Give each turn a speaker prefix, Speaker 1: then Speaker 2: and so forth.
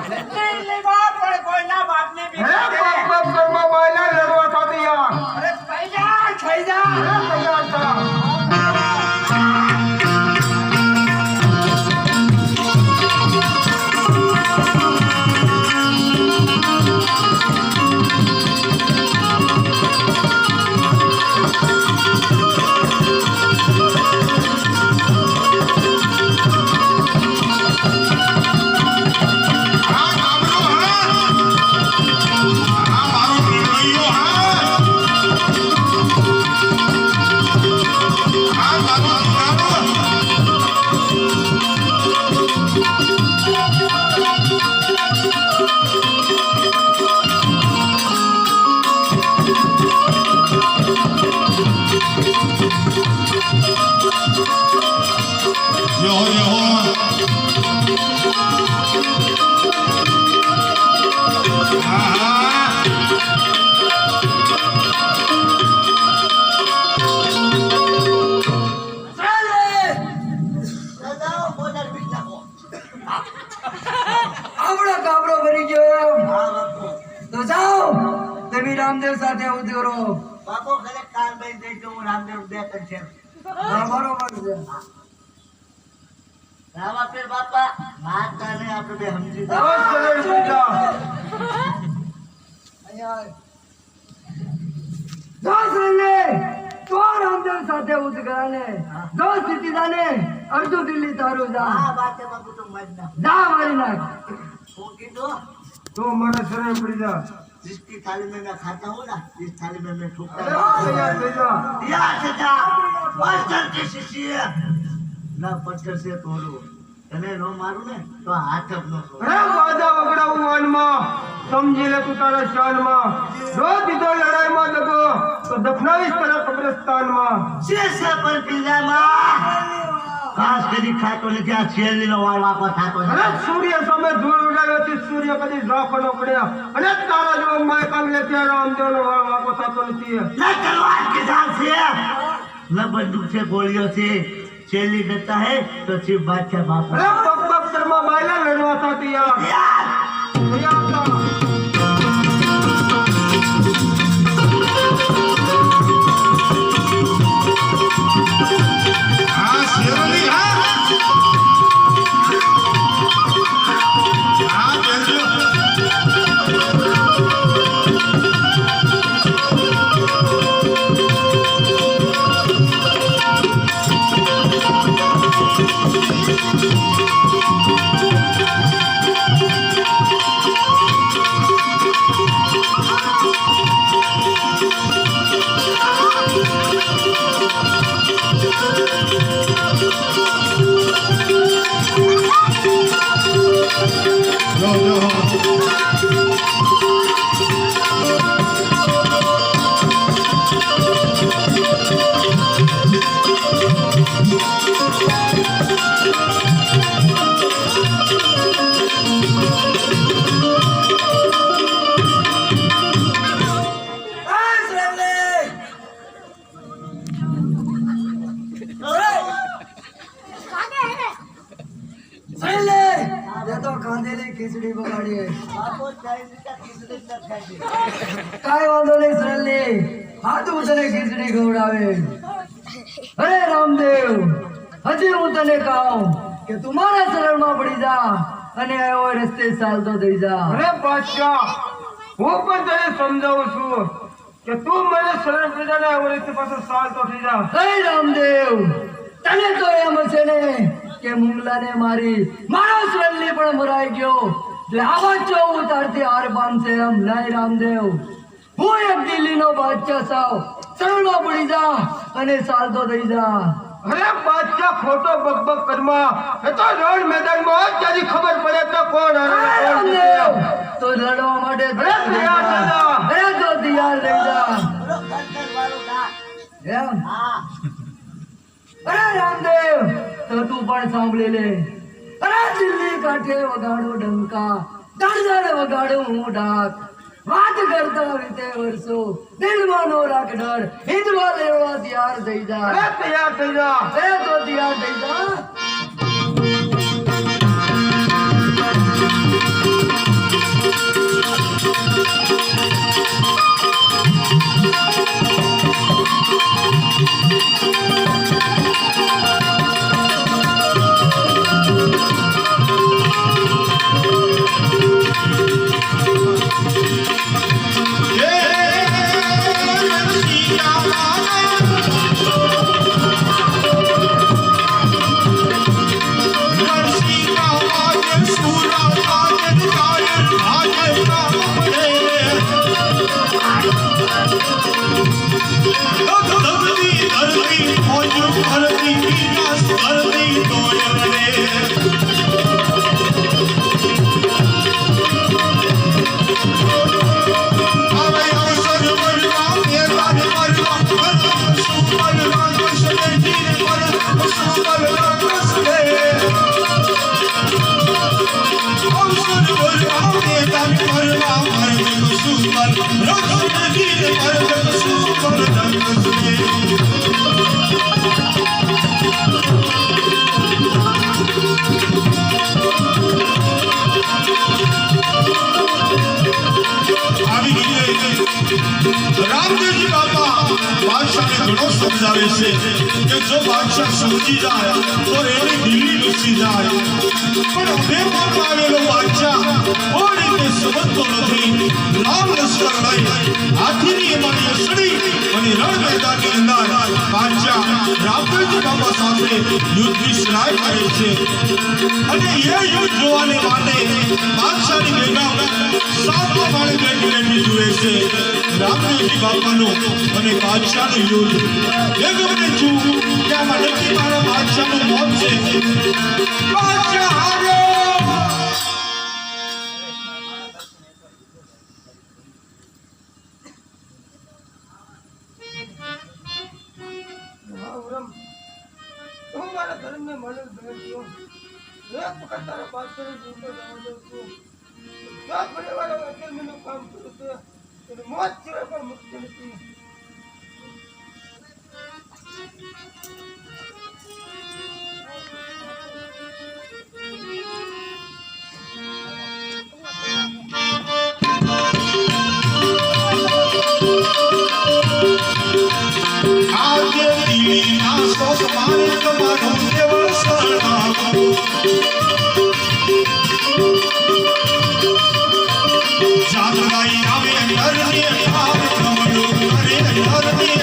Speaker 1: નહીં
Speaker 2: તમે રામદેવ સાથે ઉતરો
Speaker 1: બાપો ખરે કાલ ભાઈ તો હું રામદેવ બે કરશે
Speaker 2: બરોબર છે.
Speaker 1: રામા પીર બાપા માતા ને આપણે બે સમજી
Speaker 3: બેટા
Speaker 2: અહીંયા જો સલ્લે તો રામદેવ સાથે ઉતરાને જો સીતીદાને અડધું દિલ્હી તારું જા.
Speaker 1: હા વાતે બાપુ તો મજ ના
Speaker 2: જા મારી નાખ.
Speaker 1: હું કીધું
Speaker 3: તો મને સરળ પડી જા.
Speaker 1: जिसकी थाली में मैं खाता हूँ ना इस थाली में मैं
Speaker 3: અરે
Speaker 1: ठोकता
Speaker 3: તૈયાર થઈ જા
Speaker 1: या चाचा पत्थर की शीशी है ना पत्थर से तोड़ू तने नो मारू ने तो हाथ अपनो तोड़
Speaker 3: અરે વાજા વગડાવું વનમાં સમજી લે તું તારા શાનમાં જો દીધો લડાઈમાં દગો તો દફનાવીશ તારા કબ્રસ્તાનમાં
Speaker 1: शेष पर पिजामा ખાસ કરી ખાતો નથી આ શેરડી નો વાળ વાપર થતો
Speaker 3: અરે
Speaker 1: નથી
Speaker 3: સૂર્ય સામે ધૂળ ઉડાવ્યોથી સૂર્ય કદી ડ્રોપ ન પડ્યો અને તારા જો માય કામ લે ત્યારે આમદેવનો વાપો થતો નથી.
Speaker 1: એ તલવાર કિસાન છે? લે બંદૂક છે ગોળીઓ છે. ચેલી દેતા હે તો શિવ બાદશાહ બાપ.
Speaker 3: અરે બબ બબ શર્મા માયલા લડવા થતી યાર!
Speaker 1: યાર!
Speaker 2: કાઈ વાંધો નહીં સલ્લે હાથું તને ખીચડી ખવડાવે. અરે રામદેવ હજી હું તને કહું કે તું મારા શરણમાં પડી જા અને એવો રસ્તે ચાલતો થઈ જા.
Speaker 3: અરે બાદશાહ હું પણ તને સમજાવું છું કે તું મને સરળ એવો વરિષ્ઠ પાછો ચાલતો થઈ જા.
Speaker 2: અરે રામદેવ તને તો એમ છે ને કે મુંગલાને મારી મારો શ્રલ્લી પણ મરાઈ ગયો. લાવા ચૌદ અડધી હાર બાંધશે એમ લાય રામદેવ. હું એક દિલ્હીનો બાદશાહ સાવ. સરળો પડી જા અને ચાલતો થઈ જા.
Speaker 3: અરે બાદશાહ ખોટો બકબક કરમા. એ તો રણ મેદાનમાં જ ખબર પડે તો કોણ
Speaker 2: રામદેવ! તો લડવા માટે
Speaker 3: અરે
Speaker 2: તો તૈયાર થઈ જા. એમ? અરે રામદેવ! તો તું પણ સાંભળી લે. અરે દિલ્હી કાંઠે વગાડો ડંકા દળદળ વગાડો હું ડાક. વાત કરતા રીતે વર્ષો દિલમાં નો રાખ ડર હિંદવા લેવા તૈયાર થઈ જા.
Speaker 3: તૈયાર થઈ જા.
Speaker 2: એ તો તૈયાર થઈ જા.
Speaker 4: Thank you. રામદેવજી બાપા બાદશાહને ઘણો સમજાવે છે કે જો બાદશાહ સમજી જાય તો એની દિલ્હી ઘૂસી જાય પણ હવે સમજતો નથી. રામ મેદાનની અંદર બાદશાહ રામદેવજી બાપા સાથે યુદ્ધ શ્રાય કરે છે અને એ યુદ્ધ જોવાને માટે બાદશાહની બેગમ સાતમા માળે બેઠી બેઠી જુએ છે રામદેવજી બાપાનું અને બાદશાહનું યુદ્ધ બેગમને છું કે આમાં નક્કી મારા બાદશાહનું મોત છે બાદશાહ હાર્યો
Speaker 3: માનવ બને છું એક વખત તારા પાછળ જીવતો જવાનો છું પરિવાર અત્યારનું કામ કરું છે. મોત સિવાય પણ મુક્તિ નથી.
Speaker 4: આજે દિલ્હીના શોક મારે તમારું અંદરને ઠાર કમળો કરે અંદરને